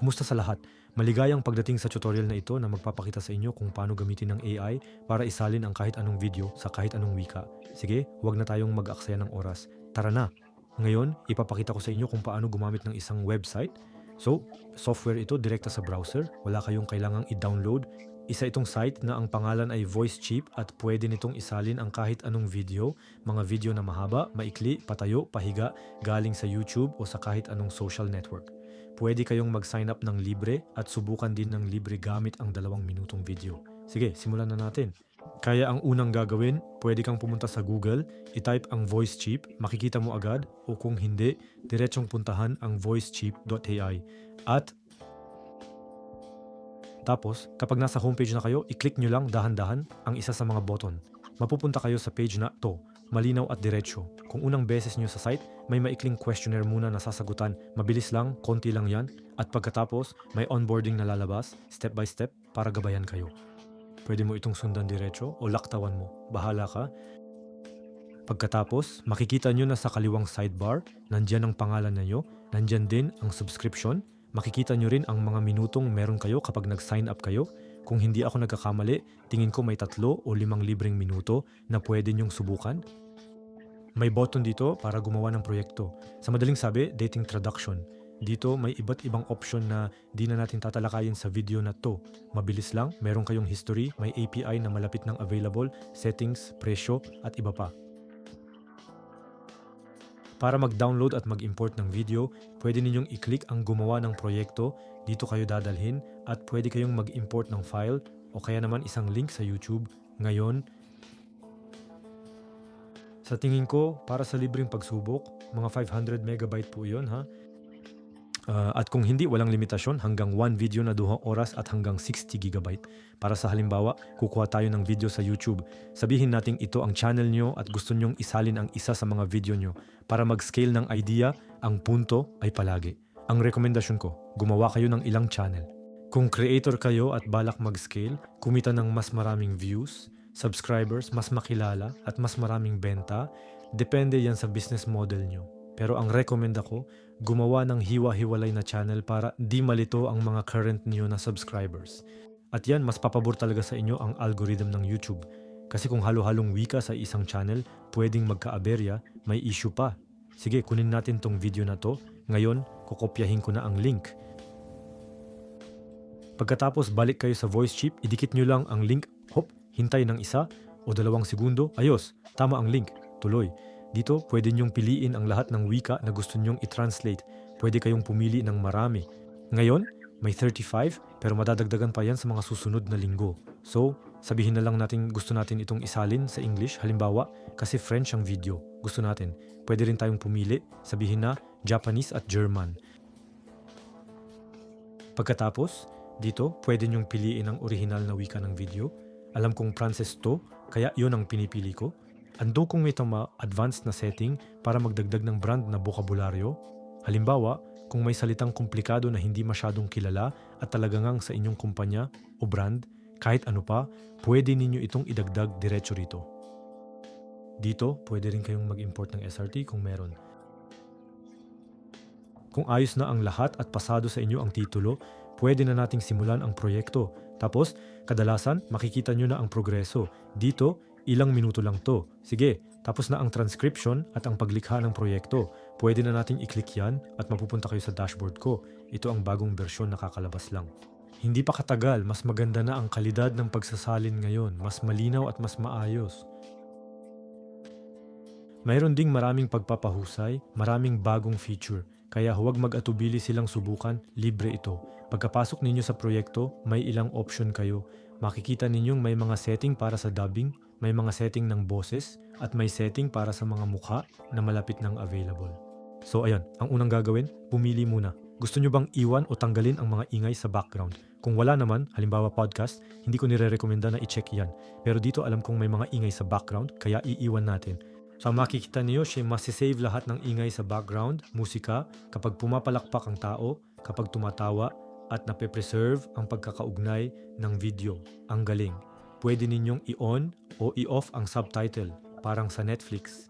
Kumusta sa lahat? Maligayang pagdating sa tutorial na ito na magpapakita sa inyo kung paano gamitin ng AI para isalin ang kahit anong video sa kahit anong wika. Sige, huwag na tayong mag-aksaya ng oras. Tara na! Ngayon, ipapakita ko sa inyo kung paano gumamit ng isang website. So, software ito direkta sa browser. Wala kayong kailangang i-download. Isa itong site na ang pangalan ay VoiceCheap at pwede nitong isalin ang kahit anong video, mga video na mahaba, maikli, patayo, pahiga, galing sa YouTube o sa kahit anong social network. Pwede kayong mag-sign up ng libre at subukan din ng libre gamit ang dalawang minutong video. Sige, simulan na natin. Kaya ang unang gagawin, pwede kang pumunta sa Google, itype ang VoiceCheap, makikita mo agad, o kung hindi, diretsong puntahan ang voicecheap.ai. At tapos, kapag nasa homepage na kayo, i-click nyo lang dahan-dahan ang isa sa mga button. Mapupunta kayo sa page na to, malinaw at diretsyo. Kung unang beses nyo sa site, may maikling questionnaire muna na sasagutan. Mabilis lang, konti lang yan. At pagkatapos, may onboarding na lalabas, step by step, para gabayan kayo. Pwede mo itong sundan diretsyo o laktawan mo. Bahala ka. Pagkatapos, makikita nyo na sa kaliwang sidebar, nandyan ang pangalan ninyo, nandyan din ang subscription, makikita nyo rin ang mga minutong meron kayo kapag nag-sign up kayo. Kung hindi ako nagkakamali, tingin ko may tatlo o limang libreng minuto na pwede nyong subukan. May button dito para gumawa ng proyekto. Sa madaling sabi, dating traduction. Dito may iba't ibang option na di na natin tatalakayin sa video na to. Mabilis lang, meron kayong history, may API na malapit ng available, settings, presyo, at iba pa. Para mag-download at mag-import ng video, pwede ninyong i-click ang gumawa ng proyekto, dito kayo dadalhin at pwede kayong mag-import ng file o kaya naman isang link sa YouTube. Ngayon, sa tingin ko, para sa libreng pagsubok, mga 500 megabyte po yun ha. Ah, at kung hindi, walang limitasyon hanggang 1 video na 2 oras at hanggang 60 gigabyte. Para sa halimbawa, kukuha tayo ng video sa YouTube. Sabihin nating ito ang channel nyo at gusto nyong isalin ang isa sa mga video nyo. Para mag-scale ng idea, ang punto ay palagi. Ang rekomendasyon ko, gumawa kayo ng ilang channel. Kung creator kayo at balak mag-scale, kumita ng mas maraming views, subscribers, mas makilala at mas maraming benta, depende yan sa business model nyo. Pero ang recommend ako, gumawa ng hiwa-hiwalay na channel para di malito ang mga current niyo na subscribers. At yan, mas papabor talaga sa inyo ang algorithm ng YouTube. Kasi kung halo-halong wika sa isang channel, pwedeng magka-aberya, may issue pa. Sige, kunin natin tong video na to. Ngayon, kukopyahin ko na ang link. Pagkatapos balik kayo sa voice chip, idikit nyo lang ang link. Hop, hintay ng isa o dalawang segundo. Ayos, tama ang link. Tuloy. Dito, pwede nyong piliin ang lahat ng wika na gusto nyong i-translate. Pwede kayong pumili ng marami. Ngayon, may 35 pero madadagdagan pa yan sa mga susunod na linggo. So, sabihin na lang natin gusto natin itong isalin sa English. Halimbawa, kasi French ang video. Gusto natin. Pwede rin tayong pumili. Sabihin na Japanese at German. Pagkatapos, dito, pwede nyong piliin ang original na wika ng video. Alam kong Frances to, kaya yun ang pinipili ko. Ando kong may tama advanced na setting para magdagdag ng brand na bokabularyo. Halimbawa, kung may salitang komplikado na hindi masyadong kilala at talagang sa inyong kumpanya o brand, kahit ano pa, pwede ninyo itong idagdag diretso rito. Dito, pwede rin kayong mag-import ng SRT kung meron. Kung ayos na ang lahat at pasado sa inyo ang titulo, pwede na nating simulan ang proyekto. Tapos, kadalasan, makikita nyo na ang progreso. Dito, ilang minuto lang to. Sige, tapos na ang transcription at ang paglikha ng proyekto. Pwede na nating i-click yan at mapupunta kayo sa dashboard ko. Ito ang bagong bersyon na kakalabas lang. Hindi pa katagal, mas maganda na ang kalidad ng pagsasalin ngayon. Mas malinaw at mas maayos. Mayroon ding maraming pagpapahusay, maraming bagong feature, kaya huwag mag-atubili silang subukan, libre ito. Pagkapasok ninyo sa proyekto, may ilang option kayo. Makikita ninyong may mga setting para sa dubbing, may mga setting ng boses, at may setting para sa mga mukha na malapit ng available. So ayan, ang unang gagawin, pumili muna. Gusto nyo bang iwan o tanggalin ang mga ingay sa background? Kung wala naman, halimbawa podcast, hindi ko nire-recommenda na i-check yan. Pero dito alam kong may mga ingay sa background, kaya iiwan natin. So makikita niyo, siya masisave lahat ng ingay sa background, musika, kapag pumapalakpak ang tao, kapag tumatawa, at nape-preserve ang pagkakaugnay ng video. Ang galing. Pwede ninyong i-on o i-off ang subtitle, parang sa Netflix.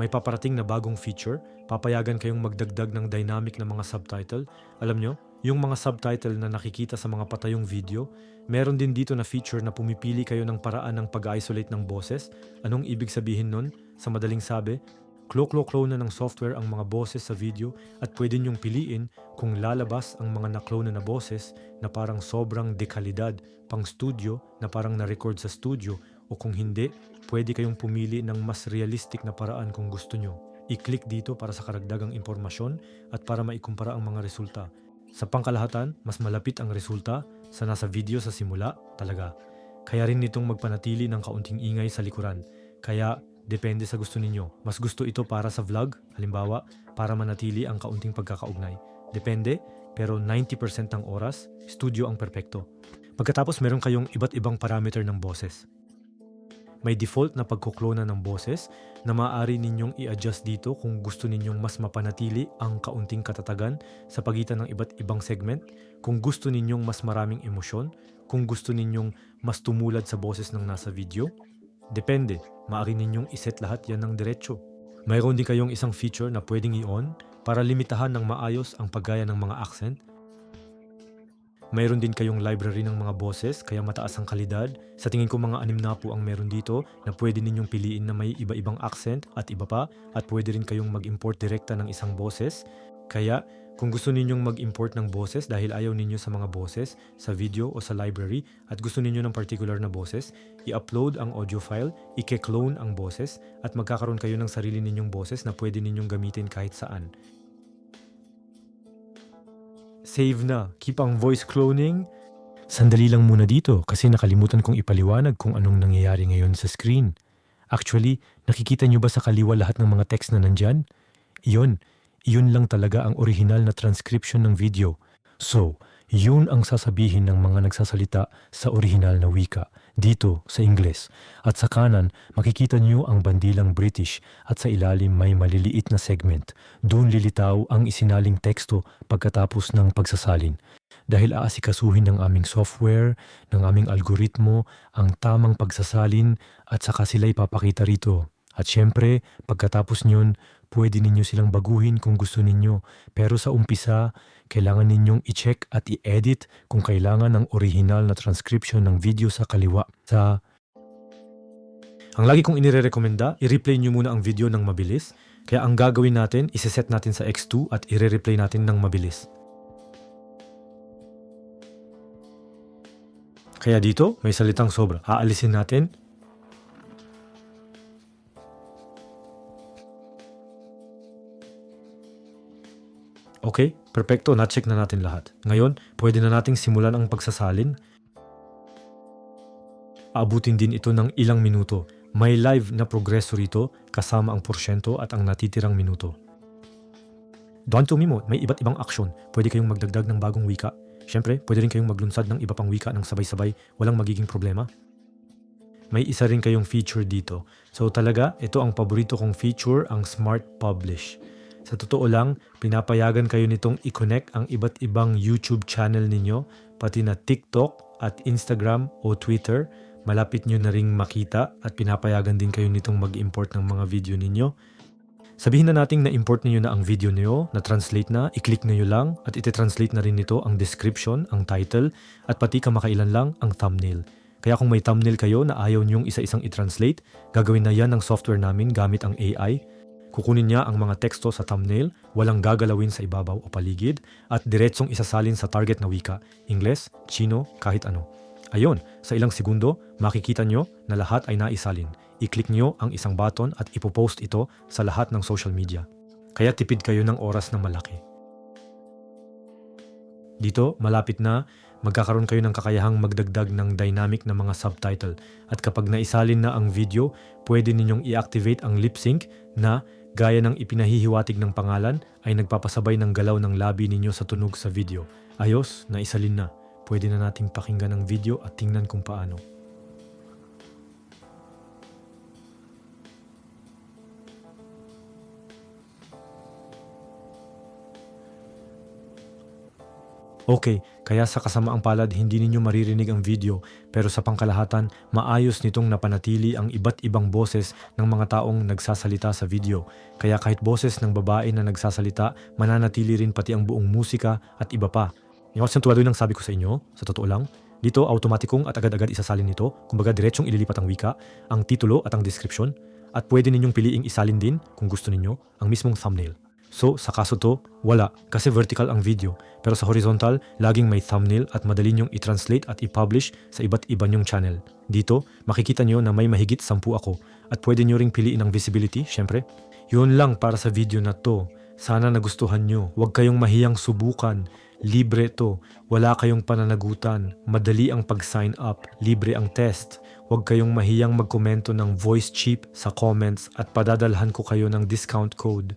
May paparating na bagong feature, papayagan kayong magdagdag ng dynamic na mga subtitle. Alam nyo, yung mga subtitle na nakikita sa mga patayong video, meron din dito na feature na pumipili kayo ng paraan ng pag-isolate ng boses. Anong ibig sabihin nun? Sa madaling sabi, klo-klo-clone na ng software ang mga boses sa video at pwede niyong piliin kung lalabas ang mga na-clone na boses na parang sobrang dekalidad pang studio na parang na-record sa studio o kung hindi, pwede kayong pumili ng mas realistic na paraan kung gusto nyo. I-click dito para sa karagdagang impormasyon at para maikumpara ang mga resulta. Sa pangkalahatan, mas malapit ang resulta sa nasa video sa simula talaga. Kaya rin nitong magpanatili ng kaunting ingay sa likuran. Kaya depende sa gusto ninyo. Mas gusto ito para sa vlog, halimbawa, para manatili ang kaunting pagkakaugnay. Depende, pero 90% ng oras, studio ang perpekto. Pagkatapos meron kayong iba't ibang parameter ng boses. May default na pagkuklona ng boses na maaari ninyong i-adjust dito kung gusto ninyong mas mapanatili ang kaunting katatagan sa pagitan ng iba't ibang segment, kung gusto ninyong mas maraming emosyon, kung gusto ninyong mas tumulad sa boses ng nasa video. Depende, maaari ninyong iset lahat yan ng diretsyo. Mayroon din kayong isang feature na pwedeng i-on para limitahan ng maayos ang paggaya ng mga accent mayroon din kayong library ng mga boses kaya mataas ang kalidad. Sa tingin ko mga anim na po ang meron dito na pwede ninyong piliin na may iba-ibang accent at iba pa at pwede rin kayong mag-import direkta ng isang boses. Kaya kung gusto ninyong mag-import ng boses dahil ayaw ninyo sa mga boses sa video o sa library at gusto ninyo ng particular na boses, i-upload ang audio file, i-clone ang boses at magkakaroon kayo ng sarili ninyong boses na pwede ninyong gamitin kahit saan. Save na. Keep ang voice cloning. Sandali lang muna dito kasi nakalimutan kong ipaliwanag kung anong nangyayari ngayon sa screen. Actually, nakikita nyo ba sa kaliwa lahat ng mga text na nandyan? Iyon, iyon lang talaga ang original na transcription ng video. So, yun ang sasabihin ng mga nagsasalita sa original na wika dito sa Ingles. At sa kanan, makikita niyo ang bandilang British at sa ilalim may maliliit na segment. Doon lilitaw ang isinaling teksto pagkatapos ng pagsasalin. Dahil aasikasuhin ng aming software, ng aming algoritmo, ang tamang pagsasalin at saka sila ipapakita rito. At syempre, pagkatapos nyon, pwede ninyo silang baguhin kung gusto ninyo. Pero sa umpisa, kailangan ninyong i-check at i-edit kung kailangan ng original na transcription ng video sa kaliwa. Sa ang lagi kong inirerekomenda, i-replay nyo muna ang video ng mabilis. Kaya ang gagawin natin, iseset natin sa X2 at i-replay natin ng mabilis. Kaya dito, may salitang sobra. Aalisin natin Okay, perfecto, na-check na natin lahat. Ngayon, pwede na nating simulan ang pagsasalin. Aabutin din ito ng ilang minuto. May live na progreso rito kasama ang porsyento at ang natitirang minuto. Doon to Mimo, may iba't ibang aksyon. Pwede kayong magdagdag ng bagong wika. Siyempre, pwede rin kayong maglunsad ng iba pang wika ng sabay-sabay, walang magiging problema. May isa rin kayong feature dito. So talaga, ito ang paborito kong feature, ang Smart Publish. Sa totoo lang, pinapayagan kayo nitong i-connect ang iba't ibang YouTube channel ninyo, pati na TikTok at Instagram o Twitter. Malapit nyo na ring makita at pinapayagan din kayo nitong mag-import ng mga video ninyo. Sabihin na nating na-import niyo na ang video niyo, na-translate na, i-click niyo lang at iti-translate na rin nito ang description, ang title, at pati kamakailan lang ang thumbnail. Kaya kung may thumbnail kayo na ayaw niyong isa-isang i-translate, gagawin na yan ng software namin gamit ang AI Kukunin niya ang mga teksto sa thumbnail, walang gagalawin sa ibabaw o paligid, at diretsong isasalin sa target na wika, Ingles, Chino, kahit ano. Ayon, sa ilang segundo, makikita nyo na lahat ay naisalin. I-click nyo ang isang button at ipopost ito sa lahat ng social media. Kaya tipid kayo ng oras na malaki. Dito, malapit na, magkakaroon kayo ng kakayahang magdagdag ng dynamic na mga subtitle. At kapag naisalin na ang video, pwede ninyong i-activate ang lip sync na Gaya ng ipinahihiwatig ng pangalan ay nagpapasabay ng galaw ng labi ninyo sa tunog sa video. Ayos, naisalin na. Pwede na nating pakinggan ang video at tingnan kung paano. Okay, kaya sa kasamaang palad hindi ninyo maririnig ang video pero sa pangkalahatan maayos nitong napanatili ang iba't ibang boses ng mga taong nagsasalita sa video. Kaya kahit boses ng babae na nagsasalita, mananatili rin pati ang buong musika at iba pa. Yung asentuado lang sabi ko sa inyo, sa totoo lang, dito automatikong at agad-agad isasalin nito, kumbaga diretsong ililipat ang wika, ang titulo at ang description, at pwede ninyong piliing isalin din, kung gusto ninyo, ang mismong thumbnail. So, sa kaso to, wala, kasi vertical ang video, pero sa horizontal, laging may thumbnail at madali nyong i-translate at i-publish sa iba't iba nyong channel. Dito, makikita nyo na may mahigit 10 ako, at pwede nyo ring piliin ang visibility, syempre. Yun lang para sa video na to. Sana nagustuhan nyo. Huwag kayong mahiyang subukan. Libre to. Wala kayong pananagutan. Madali ang pag-sign up. Libre ang test. Huwag kayong mahiyang magkomento ng voice cheap sa comments at padadalhan ko kayo ng discount code.